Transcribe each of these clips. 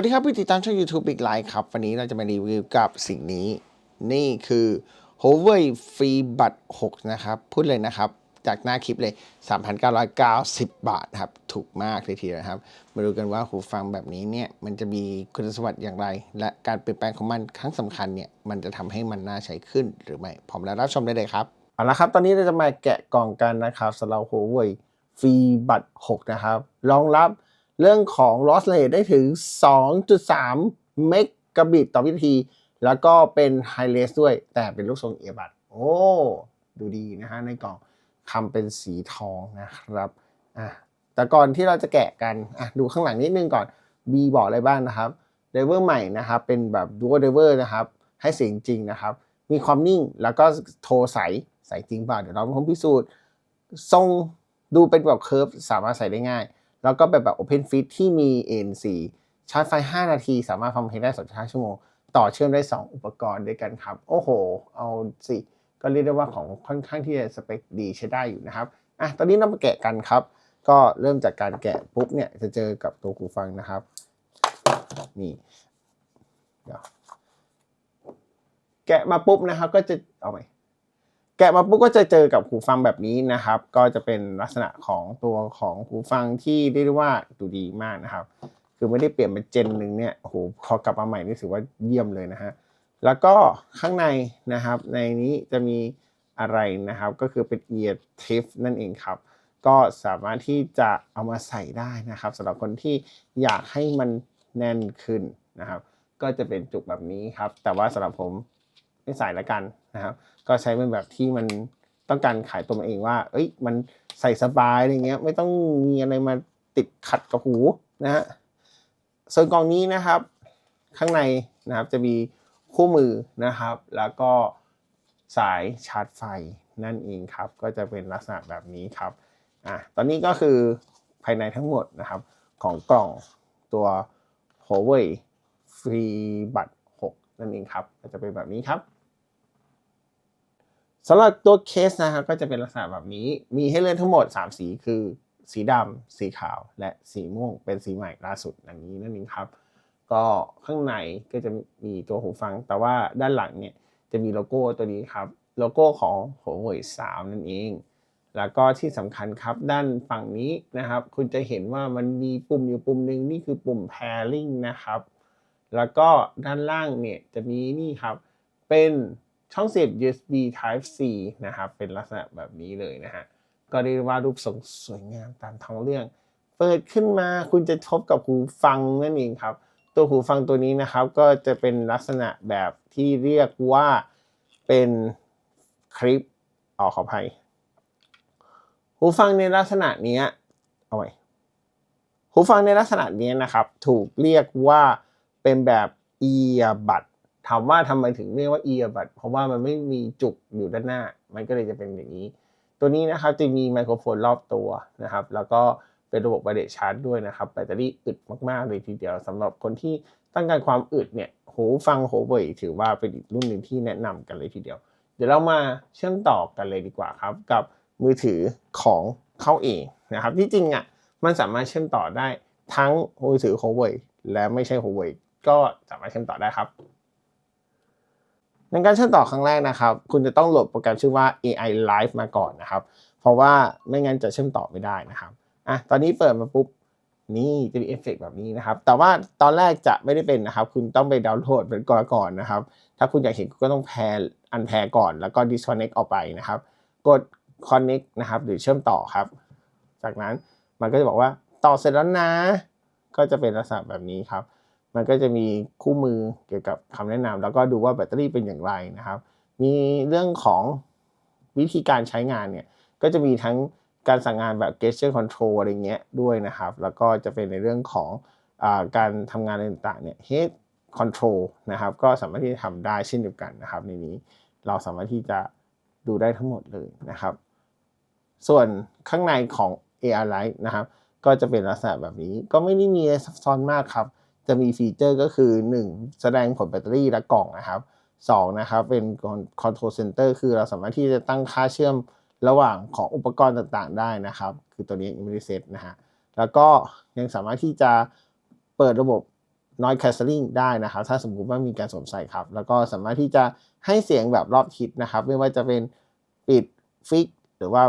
วัสดีครับผู้ติดตามช่อง YouTube Big Light ครับ วันนี้เราจะมารีวิวกับสิ่งนี้ นี่คือ Huawei Free Bud 6 นะครับ พูดเลยนะครับ จากหน้าคลิปเลย 3,990 บาทครับ ถูกมากเลยทีเดียวนะครับ มาดูกันว่าหูฟังแบบนี้เนี่ย มันจะมีคุณสมบัติอย่างไร และการเปลี่ยนแปลงของมันครั้งสำคัญเนี่ย มันจะทำให้มันน่าใช้ขึ้นหรือไม่พร้อมแล้วรับชมได้เลยครับ เอาละครับ ตอนนี้เราจะมาแกะกล่องกันนะครับสำหรับ Huawei Free Bud 6 นะครับ รองรับ เรื่องของ loss rate ได้ถึง 2.3 เมกะบิตต่อวินาที แล้วก็เป็น high res ด้วย แต่เป็นลูกทรงเอียบัดโอ้ ดูดีนะฮะในกล่องคำเป็นสีทองนะครับอะแต่ก่อนที่เราจะแกะกันอะดูข้างหลังนิดนึงก่อน B บอกอะไรบ้างนะครับเดเวอร์ใหม่นะครับเป็นแบบ dual driver นะครับให้เสียงจริงนะครับ มีความนิ่งแล้วก็โทรใสใสจริงเปล่าเดี๋ยวเราลองพิสูจน์ทรงดูเป็นแบบเคิร์ฟสามารถใส่ได้ง่าย แล้วก็แบบแบบ Open Fit ที่มี ANC ชาร์จไฟ 5 นาที สามารถฟังเพลงได้2.5ชั่วโมง ต่อเชื่อมได้ 2 อุปกรณ์ด้วยกันครับ โอ้โห เอาสิ ก็เรียกได้ว่าของค่อนข้างที่จะสเปคดีใช้ได้อยู่นะครับ อะ ตอนนี้เรามาแกะกันครับ ก็เริ่มจากการแกะปุ๊บเนี่ยจะเจอกับตัวหูฟังนะครับ นี่เดี๋ยวแกะมาปุ๊บนะครับก็จะเอาไป แกะมาปุ๊บก็จะเจอกับหูฟังแบบนี้นะครับ ก็จะเป็นลักษณะของตัวของหูฟังที่เรียกได้ว่าดูดีมากนะครับ คือไม่ได้เปลี่ยนเป็นเจนหนึ่งเนี่ยโหพอกลับมาใหม่นี่ถือว่าเยี่ยมเลยนะฮะแล้วก็ข้างในนะครับ ในนี้จะมีอะไรนะครับ ก็คือเป็น ear tiff นั่นเองครับ ก็สามารถที่จะเอามาใส่ได้นะครับสำหรับคนที่อยากให้มันแน่นขึ้นนะครับ ก็จะเป็นจุกแบบนี้ครับ แต่ว่าสำหรับผม ไม่ใส่ละกันนะครับ ก็ใช้เป็นแบบที่มันต้องการขายตัวมันเองว่า เอ้ย มันใส่สบายอะไรเงี้ย ไม่ต้องมีอะไรมาติดขัดกับหูนะฮะ ส่วนกล่องนี้นะครับ ข้างในนะครับจะมีคู่มือนะครับ แล้วก็สายชาร์จไฟนั่นเองครับ ก็จะเป็นลักษณะแบบนี้ครับ อะ ตอนนี้ก็คือภายในทั้งหมดนะครับของกล่องตัว Huawei FreeBuds 6 นั่นเองครับ ก็จะเป็นแบบนี้ครับ สำหรับตัวเคสนะครับก็จะเป็นลักษณะแบบนี้ มีให้เลือกทั้งหมด 3 สีคือ สีดำสีขาว และสีม่วง เป็นสีใหม่ล่าสุดอย่างนี้นั่นเองครับ ก็ข้างในก็จะมีตัวหูฟัง แต่ว่าด้านหลังเนี่ยจะมีโลโก้ตัวนี้ครับ โลโก้ของ Huawei 3 นั่นเอง แล้วก็ที่สำคัญครับด้านฝั่งนี้นะครับ คุณจะเห็นว่ามันมีปุ่มอยู่ปุ่มหนึ่งนี่คือปุ่ม pairing นะครับ แล้วก็ด้านล่างเนี่ยจะมีนี่ครับเป็น ช่องเสียบ USB Type C นะครับ เป็นลักษณะแบบนี้เลยนะฮะ ก็เรียกว่ารูปทรงสวยงามตามท้องเรื่อง เปิดขึ้นมาคุณจะพบกับหูฟังนั่นเองครับ ตัวหูฟังตัวนี้นะครับ ก็จะเป็นลักษณะแบบที่เรียกว่าเป็นคลิปออกขออภัย หูฟังในลักษณะนี้เอาไว้หูฟังในลักษณะนี้นะครับ ถูกเรียกว่าเป็นแบบเอียบัด ถามว่าทำไมถึงเรียกว่าเอียบัดเพราะว่ามันไม่มีจุกอยู่ด้านหน้า มันก็เลยจะเป็นอย่างนี้ ตัวนี้นะครับจะมีไมโครโฟนรอบตัวนะครับ แล้วก็เป็นระบบไวเลสชาร์จด้วยนะครับ แบตเตอรี่อึดมากๆเลยทีเดียวสำหรับคนที่ต้องการความอึดเนี่ยหูฟัง Huawei ถือว่าเป็นอีกรุ่นหนึ่งที่แนะนำกันเลยทีเดียว เดี๋ยวเรามาเชื่อมต่อกันเลยดีกว่าครับ กับมือถือของเขาเองนะครับที่จริงอะมันสามารถเชื่อมต่อได้ทั้งมือถือ Huawei และไม่ใช่ Huawei ก็สามารถเชื่อมต่อได้ครับ ในการเชื่อมต่อครั้งแรกนะครับ คุณจะต้องโหลดโปรแกรมชื่อว่า AI Live มาก่อนนะครับ เพราะว่าไม่งั้นจะเชื่อมต่อไม่ได้นะครับอะตอนนี้เปิดมาปุ๊บนี่จะมีเอฟเฟกต์แบบนี้นะครับ แต่ว่าตอนแรกจะไม่ได้เป็นนะครับ คุณต้องไปดาวน์โหลดเป็นก่อนก่อนนะครับ ถ้าคุณอยากเห็นก็ต้องแพร์อันแพร์ก่อนแล้วก็ disconnect ออกไปนะครับ กด connect นะครับ หรือเชื่อมต่อครับ จากนั้นมันก็จะบอกว่าต่อเสร็จแล้วนะ ก็จะเป็นลักษณะแบบนี้ครับ มันก็จะมีคู่มือเกี่ยวกับคำแนะนำแล้วก็ดูว่าแบตเตอรี่เป็นอย่างไรนะครับ มีเรื่องของวิธีการใช้งานเนี่ยก็จะมีทั้งการสั่งงานแบบ gesture control อะไรเงี้ยด้วยนะครับ แล้วก็จะเป็นในเรื่องของอาการทำงานต่างๆเนี่ย head control นะครับ ก็สามารถที่จะทำได้เช่นเดียวกันนะครับ ในนี้เราสามารถที่จะดูได้ทั้งหมดเลยนะครับ ส่วนข้างในของ AR Light นะครับ ก็จะเป็นลักษณะแบบนี้ ก็ไม่ได้มีซับซ้อนมากครับ จะมีฟีเจอร์ก็คือ 1 แสดงผลแบตเตอรี่และกล่องนะครับ2นะครับเป็น Control Center คือเราสามารถที่จะตั้งค่าเชื่อมระหว่างของอุปกรณ์ต่างๆ ได้นะครับ คือตัวนี้ยังไม่ได้เซตนะฮะแล้วก็ยังสามารถที่จะเปิดระบบ noise cancelling ได้นะครับ ถ้าสมมุติว่ามีการสวมใส่ครับ แล้วก็สามารถที่จะให้เสียงแบบรอบทิศนะครับ ไม่ว่าจะเป็นปิดฟิกหรือว่า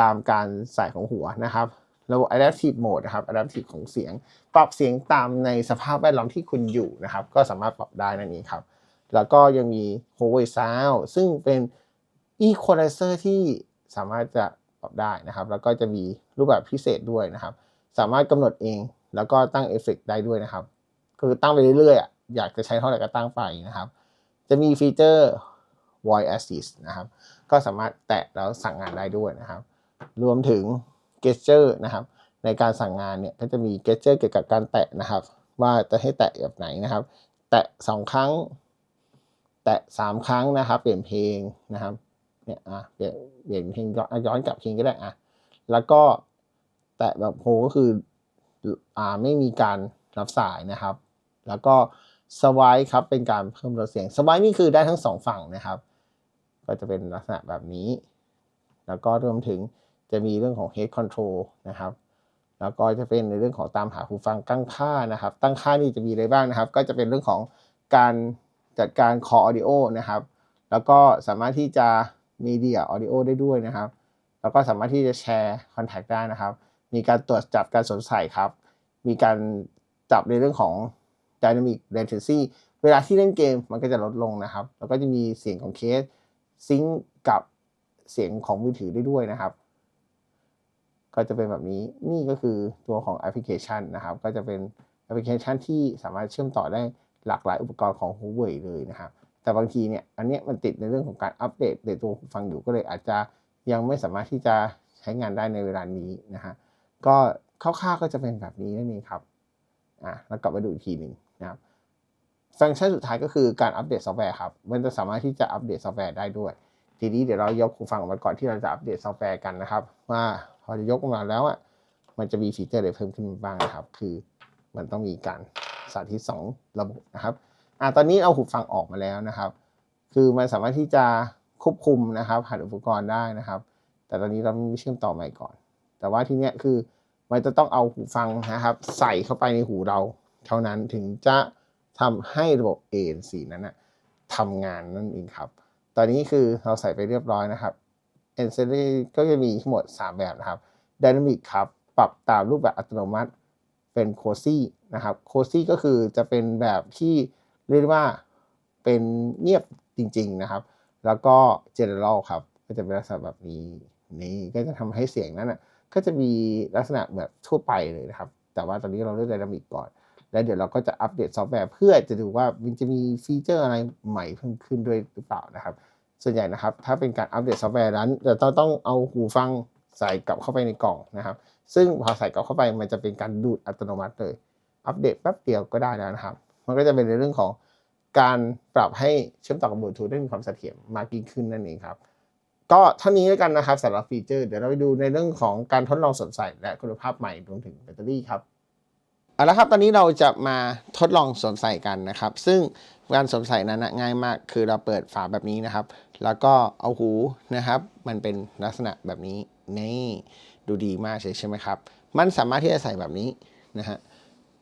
ตามการใส่ของหัวนะครับ ระบบ adaptive mode นะครับ adaptive ของเสียง ปรับเสียงตามในสภาพแวดล้อมที่คุณอยู่นะครับ ก็สามารถปรับได้นั่นเองครับ แล้วก็ยังมี Huawei Sound ซึ่งเป็น equalizer ที่สามารถจะปรับได้นะครับ แล้วก็จะมีรูปแบบพิเศษด้วยนะครับ สามารถกำหนดเอง แล้วก็ตั้งเอฟเฟกต์ได้ด้วยนะครับ คือตั้งไปเรื่อยๆอะอยากจะใช้เท่าไหร่ก็ตั้งไปนะครับ จะมีฟีเจอร์ voice assist นะครับ ก็สามารถแตะแล้วสั่งงานได้ด้วยนะครับ รวมถึง gesture นะครับ ในการสั่งงานเนี่ยก็จะมี gesture เกี่ยวกับการแตะนะครับ ว่าจะให้แตะแบบไหนนะครับ แตะสองครั้ง แตะสามครั้งนะครับ เปลี่ยนเพลงนะครับเนี่ยอะเปลี่ยนเปลี่ยนเพลงย้อนย้อนกลับเพลงก็ได้อะแล้วก็แตะแบบโฮก็คืออ่าไม่มีการรับสายนะครับ แล้วก็สวายครับเป็นการเพิ่มลดเสียงสวายนี่คือได้ทั้งสองฝั่งนะครับ ก็จะเป็นลักษณะแบบนี้ แล้วก็รวมถึง จะมีเรื่องของ head control นะครับแล้วก็จะเป็นในเรื่องของตามหาหูฟังตั้งค่านะครับ ตั้งค่านี่จะมีอะไรบ้างนะครับ ก็จะเป็นเรื่องของการจัดการ core audio นะครับ แล้วก็สามารถที่จะ media audio ได้ด้วยนะครับ แล้วก็สามารถที่จะแชร์ contact ได้นะครับ มีการตรวจจับการสวมใส่ครับ มีการจับในเรื่องของ dynamic latency เวลาที่เล่นเกมมันก็จะลดลงนะครับ แล้วก็จะมีเสียงของเคสซิงกับเสียงของมือถือได้ด้วยนะครับ ก็จะเป็นแบบนี้นี่ก็คือตัวของแอปพลิเคชันนะครับ ก็จะเป็นแอปพลิเคชันที่สามารถเชื่อมต่อได้หลากหลายอุปกรณ์ของ Huawei เลยนะครับ แต่บางทีเนี่ยอันเนี้ยมันติดในเรื่องของการอัปเดตในตัวฟังอยู่ก็เลยอาจจะยังไม่สามารถที่จะใช้งานได้ในเวลานี้นะฮะก็คร่าวๆก็จะเป็นแบบนี้นั่นเองครับอะแล้วกลับมาดูอีกทีหนึ่งนะครับฟังก์ชันสุดท้ายก็คือการอัปเดตซอฟต์แวร์ครับ มันจะสามารถที่จะอัปเดตซอฟต์แวร์ได้ด้วย ทีนี้เดี๋ยวเรายกหูฟังออกมาก่อนที่เราจะอัปเดตซอฟต์แวร์กันนะครับ ว่า พอจะยกมาแล้วอะมันจะมีฟีเจอร์อะไรเพิ่มขึ้นบ้างนะครับ คือมันต้องมีการสาธิต2ระบบนะครับอะตอนนี้เอาหูฟังออกมาแล้วนะครับ คือมันสามารถที่จะควบคุมนะครับผ่านอุปกรณ์ได้นะครับ แต่ตอนนี้เราไม่เชื่อมต่อใหม่ก่อน แต่ว่าทีเนี้ยคือมันจะต้องเอาหูฟังนะครับ ใส่เข้าไปในหูเรา เท่านั้นถึงจะทำให้ระบบ ANC นั้นนะทำงานนั่นเองครับ ตอนนี้คือเราใส่ไปเรียบร้อยนะครับ n c e l y ก็จะมีทั้งหมด 3 แบบนะครับ Dynamic ครับ ปรับตามรูปแบบอัตโนมัติเป็น Cozy นะครับ Cozy ก็คือจะเป็นแบบที่เรียกว่าเป็นเงียบจริง ๆนะครับ แล้วก็ General ครับ ก็จะเป็นลักษณะแบบนี้นี่ก็จะทำให้เสียงนั้นนะก็จะมีลักษณะแบบทั่วไปเลยนะครับ แต่ว่าตอนนี้เราเลือก Dynamic ก่อนแล้วเดี๋ยวเราก็จะอัปเดตซอฟต์แวร์เพื่อจะดูว่ามันจะมีฟีเจอร์อะไรใหม่เพิ่มขึ้นด้วยหรือเปล่านะครับ ส่วนใหญ่นะครับ ถ้าเป็นการอัปเดตซอฟต์แวร์นั้นจะต้องต้องเอาหูฟังใส่กลับเข้าไปในกล่องนะครับ ซึ่งพอใส่กลับเข้าไปมันจะเป็นการดูดอัตโนมัติเลย อัปเดตแป๊บเดียวก็ได้แล้วนะครับ มันก็จะเป็นในเรื่องของการปรับให้เชื่อมต่อกับบลูทูธได้มีความเสถียรมากยิ่งขึ้นนั่นเองครับ ก็เท่านี้แล้วกันนะครับสำหรับฟีเจอร์ เดี๋ยวเราไปดูในเรื่องของการทดลองสวมใสและคุณภาพใหม่รวมถึงแบตเตอรี่ครับ เอาละครับตอนนี้เราจะมาทดลองสวมใส่กันนะครับ ซึ่งการสวมใส่นั้นง่ายมาก คือเราเปิดฝาแบบนี้นะครับ แล้วก็เอาหูนะครับ มันเป็นลักษณะแบบนี้นี่ดูดีมากใช่ใช่ไหมครับ มันสามารถที่จะใส่แบบนี้นะฮะ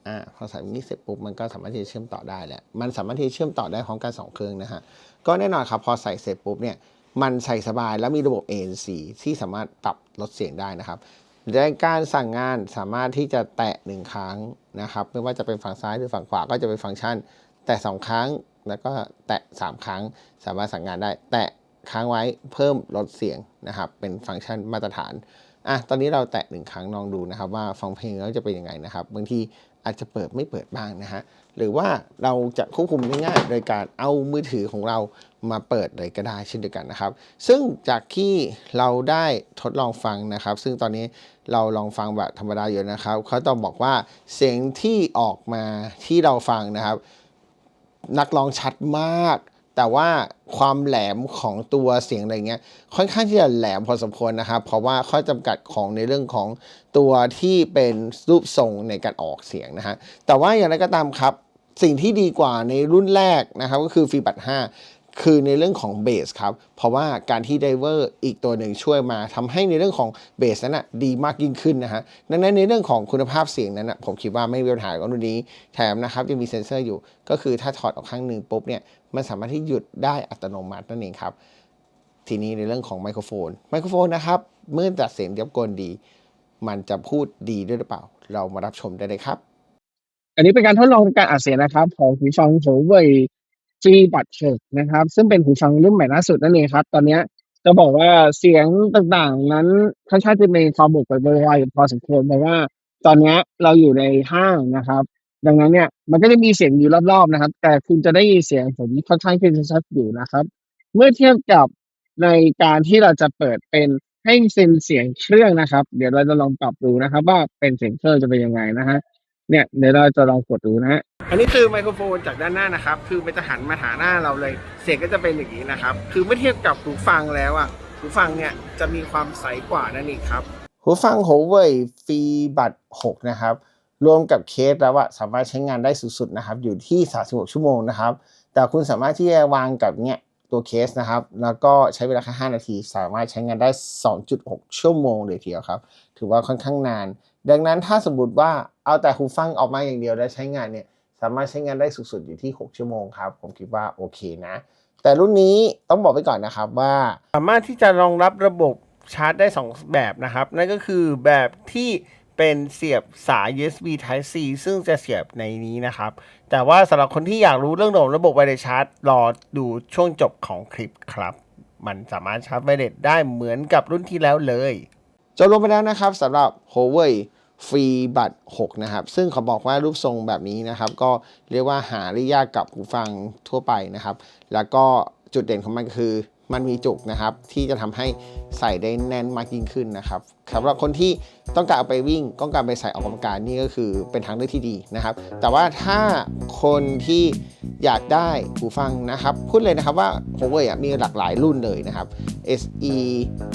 อ่าพอใส่แบบนี้เสร็จปุ๊บมันก็สามารถที่จะเชื่อมต่อได้แหละมันสามารถที่จะเชื่อมต่อได้พร้อมกันสองเครื่องนะฮะก็แน่นอนครับพอใส่เสร็จปุ๊บเนี่ยมันใส่สบายแล้วมีระบบ ANC ที่สามารถปรับลดเสียงได้นะครับ ในการสั่งงานสามารถที่จะแตะหนึ่งครั้งนะครับ ไม่ว่าจะเป็นฝั่งซ้ายหรือฝั่งขวาก็จะเป็นฟังก์ชัน แตะสองครั้งแล้วก็แตะสามครั้ง สามารถสั่งงานได้ แตะค้างไว้เพิ่มลดเสียงนะครับ เป็นฟังก์ชันมาตรฐาน อะตอนนี้เราแตะหนึ่งครั้งลองดูนะครับว่าฟังเพลงแล้วจะเป็นยังไงนะครับ บางทีอาจจะเปิดไม่เปิดบ้างนะฮะหรือว่าเราจะควบคุมได้ง่ายโดยการเอามือถือของเรามาเปิดเลยก็ได้เช่นเดียวกันนะครับ ซึ่งจากที่เราได้ทดลองฟังนะครับ ซึ่งตอนนี้เราลองฟังแบบธรรมดาอยู่นะครับเขาต้องบอกว่าเสียงที่ออกมาที่เราฟังนะครับ นักร้องชัดมาก แต่ว่าความแหลมของตัวเสียงอะไรเงี้ยค่อนข้างที่จะแหลมพอสมควรนะครับ เพราะว่าข้อจำกัดของในเรื่องของตัวที่เป็นรูปทรงในการออกเสียงนะฮะแต่ว่าอย่างไรก็ตามครับสิ่งที่ดีกว่าในรุ่นแรกนะครับก็คือฟีบัต5 คือในเรื่องของเบสครับ เพราะว่าการที่ไดเวอร์อีกตัวหนึ่งช่วยมาทำให้ในเรื่องของเบสนั้นนะดีมากยิ่งขึ้นนะฮะดังนั้นในเรื่องของคุณภาพเสียงนั้นนะผมคิดว่าไม่มีปัญหากับรุ่นนี้ แถมนะครับยังมีเซ็นเซอร์อยู่ ก็คือถ้าถอดออกข้างหนึ่งปุ๊บเนี่ยมันสามารถที่หยุดได้อัตโนมัตินั่นเองครับ ทีนี้ในเรื่องของไมโครโฟน ไมโครโฟนนะครับ เมื่อตัดเสียงยับกลดี มันจะพูดดีด้วยหรือเปล่า เรามารับชมได้เลยครับ อันนี้เป็นการทดลองการอัดเสียงนะครับ ของหูฟัง Huawei G Bud 6นะครับ ซึ่งเป็นหูฟังรุ่นใหม่ล่าสุดนั่นเองครับ ตอนนี้จะบอกว่าเสียงต่างๆนั้นค่อนข้างจะมีความบุกไปบริวารอยู่พอสมควรเพราะว่า ตอนนี้เราอยู่ในห้างนะครับ ดังนั้นเนี่ยมันก็จะมีเสียงอยู่รอบๆนะครับ แต่คุณจะได้ยินเสียงผมค่อนข้างที่จะชัดอยู่นะครับ เมื่อเทียบกับในการที่เราจะเปิดเป็นให้เป็นเสียงเครื่องนะครับ เดี๋ยวเราจะลองปรับดูนะครับ ว่าเป็นเสียงเครื่องจะเป็นยังไงนะฮะเนี่ยเดี๋ยวเราจะลองกดดูนะฮะ อันนี้คือไมโครโฟนจากด้านหน้านะครับ คือมันจะหันมาหาหน้าเราเลย เสียงก็จะเป็นอย่างนี้นะครับ คือเมื่อเทียบกับหูฟังแล้วอะ หูฟังเนี่ยจะมีความใสกว่านั่นเองครับ หูฟัง Huawei ฟรีบัต6นะครับ รวมกับเคสแล้วอะสามารถใช้งานได้สุดๆนะครับ อยู่ที่ 36 ชั่วโมงนะครับ แต่คุณสามารถที่จะวางกับเนี่ยตัวเคสนะครับ แล้วก็ใช้เวลาแค่5นาที สามารถใช้งานได้ 2.6 ชั่วโมงเลยทีเดียวครับ ถือว่าค่อนข้างนาน ดังนั้นถ้าสมมติว่าเอาแต่หูฟังออกมาอย่างเดียวแล้วใช้งานเนี่ย สามารถใช้งานได้สุดๆอยู่ที่ 6 ชั่วโมงครับ ผมคิดว่าโอเคนะ แต่รุ่นนี้ต้องบอกไปก่อนนะครับว่าสามารถที่จะรองรับระบบชาร์จได้ 2 แบบนะครับ นั่นก็คือแบบที่เป็นเสียบสาย USB Type C ซึ่งจะเสียบในนี้นะครับ แต่ว่าสำหรับคนที่อยากรู้เรื่องของระบบไวเลสชาร์จรอดูช่วงจบของคลิปครับ มันสามารถชาร์จไวเลสได้เหมือนกับรุ่นที่แล้วเลย จบลงไปแล้วนะครับสำหรับ Huawei ฟรีบัตร 6 นะครับ ซึ่งเขาบอกว่ารูปทรงแบบนี้นะครับ ก็เรียกว่าหาได้ยากกับหูฟังทั่วไปนะครับ แล้วก็จุดเด่นของมันก็คือมันมีจุกนะครับ ที่จะทำให้ใส่ได้แน่นมากยิ่งขึ้นนะครับสำหรับคนที่ต้องการเอาไปวิ่งต้องการไปใส่ออกกำลังกายนี่ก็คือเป็นทางเลือกที่ดีนะครับ แต่ว่าถ้าคนที่อยากได้หูฟังนะครับพูดเลยนะครับว่า Huawei อะมีหลากหลายรุ่นเลยนะครับ SE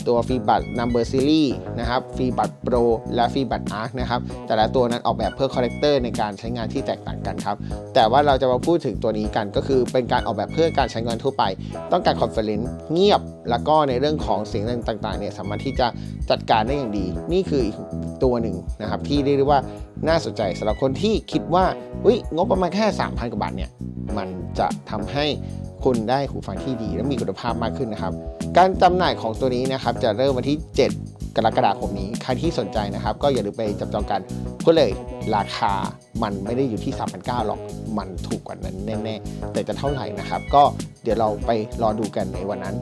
ตัวฟีบัต Number Series นะครับฟีบัต Pro และฟีบัต Arc นะครับ แต่ละตัวนั้นออกแบบเพื่อคอเลกเตอร์ในการใช้งานที่แตกต่างกันครับ แต่ว่าเราจะมาพูดถึงตัวนี้กันก็คือเป็นการออกแบบเพื่อการใช้งานทั่วไป ต้องการคอนเฟอเรนซ์เงียบ แล้วก็ในเรื่องของเสียงต่างๆเนี่ยสามารถที่จะจัดการได้อย่างดี นี่คืออีกตัวหนึ่งนะครับที่เรียกได้ว่าน่าสนใจสำหรับคนที่คิดว่า อุยงบประมาณแค่ 3,000 กว่าบาทเนี่ย มันจะทำให้ คุณได้หูฟังที่ดี และมีคุณภาพมากขึ้นนะครับ การจำหน่ายของตัวนี้นะครับจะเริ่มวันที่ 7 กรกฎาคมนี้ ใครที่สนใจนะครับ ก็อย่าลืมไปจับจองกันก็เลยราคามันไม่ได้อยู่ที่ 3,900หรอก มันถูกกว่านั้นแน่ ๆ แต่จะเท่าไหร่นะครับ ก็เดี๋ยวเราไปรอดูกันในวันนั้น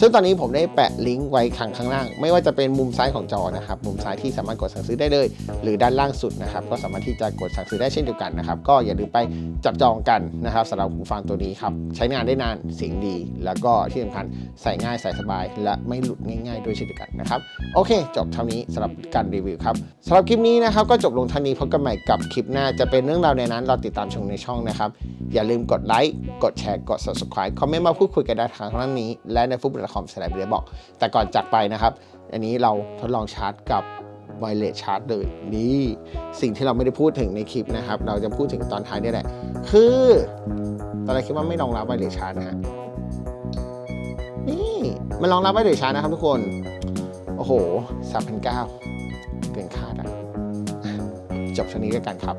ซึ่งตอนนี้ผมได้แปะลิงก์ไว้ข้างข้างล่าง ไม่ว่าจะเป็นมุมซ้ายของจอนะครับ มุมซ้ายที่สามารถกดสั่งซื้อได้เลย หรือด้านล่างสุดนะครับ ก็สามารถที่จะกดสั่งซื้อได้เช่นเดียวกันนะครับ ก็อย่าลืมไปจับจองกันนะครับสำหรับหูฟังตัวนี้ครับ ใช้งานได้นานเสียงดี แล้วก็ที่สำคัญใส่ง่ายใส่สบาย และไม่หลุดง่าย ๆ ด้วยเช่นเดียวกันนะครับ โอเค จบเท่านี้สำหรับการรีวิวครับสำหรับคลิปนี้นะครับก็จบลงเท่านี้พบกันใหม่กับคลิปหน้าจะเป็นเรื่องราวในนั้นเราติดตามชมในช่องนะครับอย่าลืมกดไลค์กดแชร์กด subscribe คอมเมนต์มาพูดคุยกันได้ทางข้างล่างนี้และในฟุตบอลคอมสไลด์เบลบอก แต่ก่อนจากไปนะครับ อันนี้เราทดลองชาร์จกับไวเลสชาร์จเลยนี่สิ่งที่เราไม่ได้พูดถึงในคลิปนะครับ เราจะพูดถึงตอนท้ายนี่แหละ คือ ตอนแรกคิดว่าไม่รองรับไวเลสชาร์จนะฮะนี่มันรองรับไวเลสชาร์จนะครับทุกคน โอ้โห3,900เกินคาดอะจบช่นี้ด้วยกันครับ